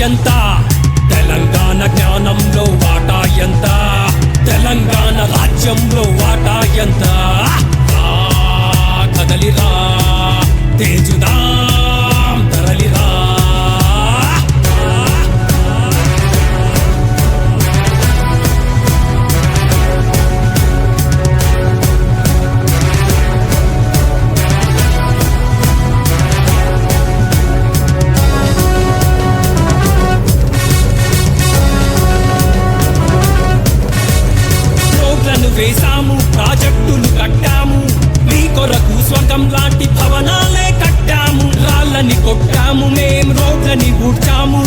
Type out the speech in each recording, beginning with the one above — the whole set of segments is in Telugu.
llantar. గూర్చాము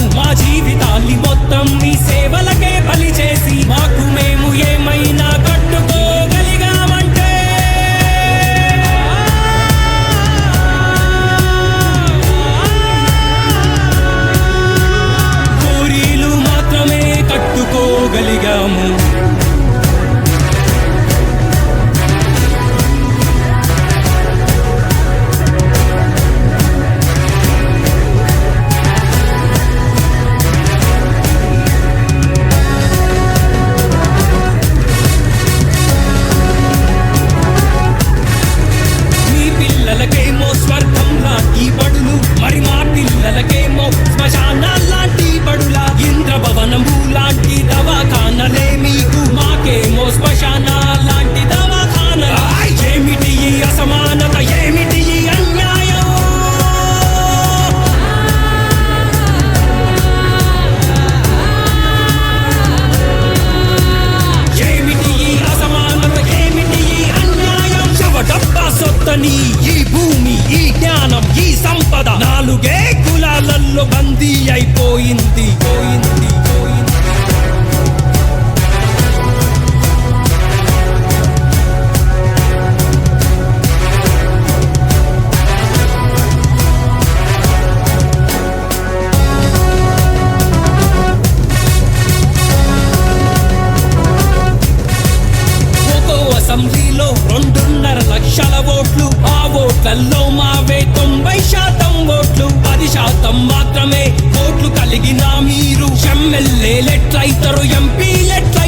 ధ్వని ఈ భూమి ఈ జ్ఞానం ఈ సంపద నాలుగే కులాలల్లో బందీ అయిపోయింది. ఓట్లు? ఆ ఓట్లలో మావే తొంభై శాతం ఓట్లు. పది శాతం మాత్రమే ఓట్లు కలిగిన మీరు. MLA లెట్లయితారు MP లెట్ల